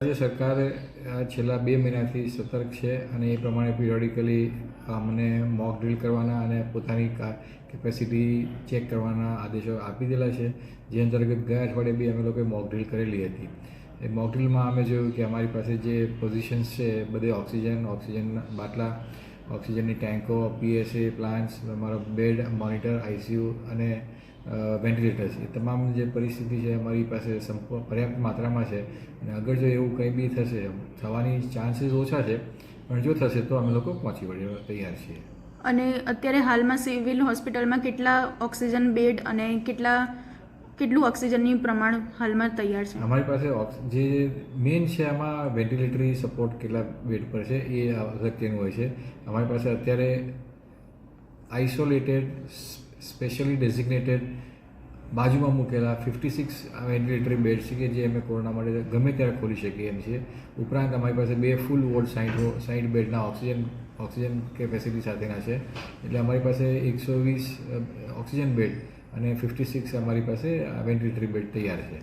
રાજ્ય સરકાર છેલ્લા બે મહિનાથી સતર્ક છે અને એ પ્રમાણે પિરિયોડિકલી અમને મોક ડ્રીલ કરવાના અને પોતાની કેપેસિટી ચેક કરવાના આદેશો આપી દેલા છે. જે અંતર્ગત ગયા અઠવાડિયે બી અમે લોકોએ મોક ડ્રીલ કરેલી હતી. એ મોક ડ્રીલમાં અમે જોયું કે અમારી પાસે જે પોઝિશન્સ છે, બધે ઓક્સિજન ઓક્સિજન બાટલા ઓક્સિજનની ટેન્કો, પીએસએ, પ્લાન્ટ્સ, અમારો બેડ, મોનિટર આઈસીયુ અને વેન્ટિલેટર્સ. એ તમામ જે પરિસ્થિતિ છે અમારી પાસે સંપૂર્ણ પર્યાપ્ત માત્રામાં છે. અને અગર જો એવું કંઈ બી થશે, થવાની ચાન્સીસ ઓછા છે. પણ જો થશે તો અમે લોકો પહોંચી વળવા તૈયાર છીએ. અને અત્યારે હાલમાં સિવિલ હોસ્પિટલમાં કેટલા ઓક્સિજન બેડ અને કેટલા કેટલું ઓક્સિજનની પ્રમાણ હાલમાં તૈયાર છે? અમારી પાસે જે મેઇન છે આમાં વેન્ટિલેટરી સપોર્ટ કેટલા બેડ પર છે એ અગત્યનું હોય છે. અમારી પાસે અત્યારે આઇસોલેટેડ, સ્પેશિયલી ડેઝિગ્નેટેડ બાજુમાં મૂકેલા ફિફ્ટી સિક્સ વેન્ટિલેટરી બેડ છે કે જે અમે કોરોના માટે ગમે ત્યારે ખોલી શકીએ એમ છીએ ઉપરાંત અમારી પાસે બે ફૂલ વોર્ડ સાઈઠ સાઈઠ બેડના ઓક્સિજન ઓક્સિજન કેપેસિટી સાથેના છે. એટલે અમારી પાસે એકસો વીસ ઓક્સિજન બેડ અને ફિફ્ટી સિક્સ અમારી પાસે વેન્ટિલેટરી બેડ તૈયાર છે.